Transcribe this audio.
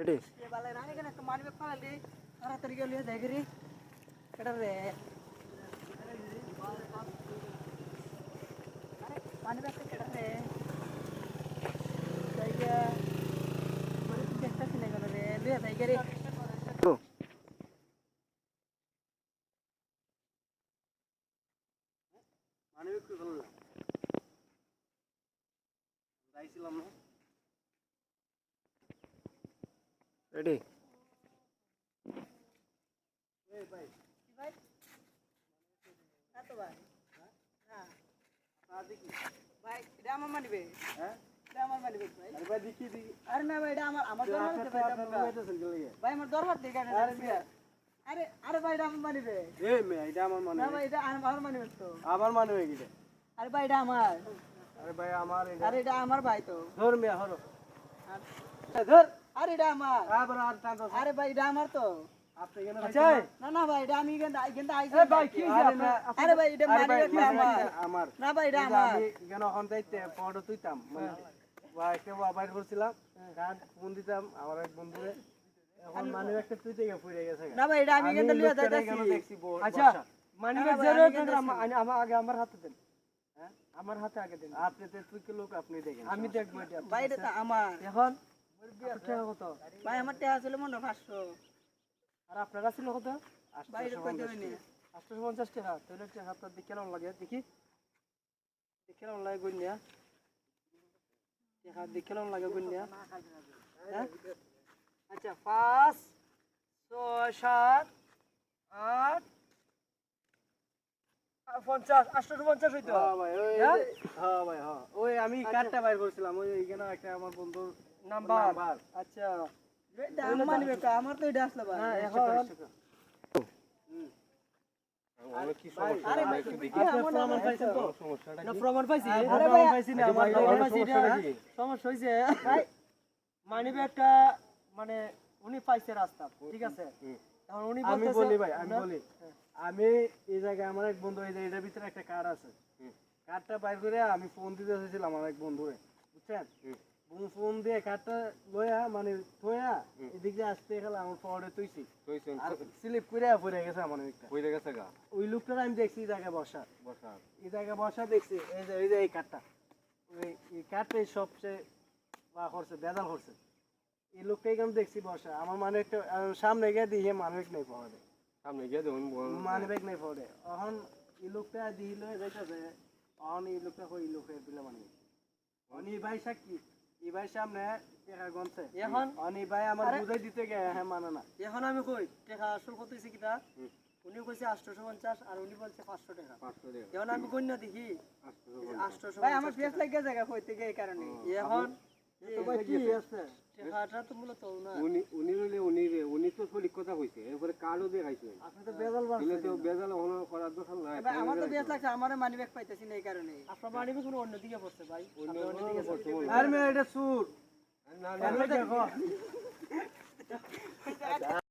এটি তাড়াতাড়ি গেলে দেখি রে এটা রে। আরে পানি ব্যাগটা কেটা রে? জায়গা। মানে তুই দেখতেছি না রে? লুয়ে জায়গা রে তো মানে যাইছিলাম না। রেডি আমার মানিবে হ্যাঁ এটা আমার মানিবে ভাই আরে ভাই দেখি দেখি আরে না ভাই এটা আমার আরে মিয়া। আরে আরে ভাই আমার মানিবে এই মেয়ে এটা আমার মনে না ভাই এটা আমার মানিবে তো। হয়ে গেছে আরে ভাই এটা আমার আরে ভাই আমার আরে এটা আমার ভাই তো ধর মেয়ে এই ধর। আরে এটা আমার। আবার আর টান দাও। আরে ভাই এটা আমার তো। আচ্ছা না? না ভাই এটা আমি ভাই আরে ভাই এটা ভাই, আমার। আমার। না ভাই এটা আমার। আমি এখানে যাইতে ফটো তুইতাম মানে বাইকে বাইর করছিলাম কার্ড ফোন দিতাম আমার এক বন্ধুরে। এখন মানে একটা তুইতে গিয়ে ফুরে গেছে না ভাই এটা আমি এখানে লিয়ে যাইতাছি। দেখছি ব- আচ্ছা। মানি জেরো আমি আমার আগে আমার হাতে দেন। হ্যাঁ? আমার হাতে আগে দেন। আপনি তো তুই কি লোক আপনি দেখেন। আমি দেখব এটা। ভাই আমার। এখন টাকা কত ভাই আমার টাকা ছিল মনে হয় পাঁচশো আর আপনার ছিল কত ভাই কইতে হয়নি আটশো পঞ্চাশ টাকা তাহলে টাকা আপনার দেখে কেমন লাগে দেখি কেমন লাগে গুনিয়া টাকা দেখে কেমন লাগে গুনিয়া হ্যাঁ? আচ্ছা পাঁচ ছয় সাত আট পঞ্চাশ আটশো পঞ্চাশ হইতো হ্যাঁ ভাই ওই হ্যাঁ? হ্যাঁ ভাই হ্যাঁ ওই আমি কার্ডটা বাইর করছিলাম ওই এখানে একটা আমার বন্ধুর নাম্বার। আচ্ছা। এটা আমার তো আসলো হ্যাঁ পাইছি। আচ্ছা, সমস্যা হয়েছে মানি ব্যাগটা মানে উনি রাস্তা ঠিক আছে? আমি বলি ভাই আমি বলি। আমি এই জায়গায় আমার এক বন্ধু এই যে এটার ভিতরে একটা কার্ড আছে। কার্ডটা বাইর করে আমি ফোন দিতে চাইছিলাম আমার এক বন্ধুরে বুঝছেন? ফোন দিয়ে লয়া মানে থয়া এদিক আসতে গেলে আমার তুইছি আর স্লিপ করে পড়ে গেছে আমার একটা কইরে গেছে গা? ওই লোকটার আমি দেখছি এই জায়গায় বসা বসা এই জায়গায় বসা দেখছি এই যে এই যে এই কার্ডটা ওই এই সবচেয়ে বা করছে বেজাল করছে। এই লোকটাই আমি দেখছি বসা আমার মানে একটা সামনে গিয়ে দিয়ে মানবিক নেই যায় সামনে গিয়ে দেখুন মানবিক নেই পড়ে এখন এই লোকটা দিল যাইতেছে এখন এই লোকটা কই লোকের দিলে মানে। ভাই সাক্ষী এই ভাই সামনে টেকা গনছে। এখন? অনি ভাই আমার বুঝাই দিতে গে হ্যাঁ মানে না। এখন আমি কই টেকা আসল কত হয়েছে কিটা উনি কইছে আটশোশো পঞ্চাশ আর উনি বলছে পাঁচশো টাকা। পাঁচশো টাকা। এখন আমি গণ্য দেখি। আটশোশো ভাই আমার ফেস লাগে জায়গা কইতে গিয়ে এই কারণে। এখন? কি আছে? তো মূলত না উনি উনি রইলে উনি রে উনি তো সঠিক কথা কইছে এরপরে কার্ডও দেখাইছে আপনি তো বেজাল বাড়ছে তো বেজাল হলো করার দরকার নাই। ভাই আমার তো বেশ লাগছে আমার মানি ব্যাগ পাইতেছি না এই কারণে। আপনার বাড়ি কোনো অন্যদিকে পড়ছে ভাই। অন্য আপনি পড়ছে আর মেয়ে এটা সুর না না দেখো।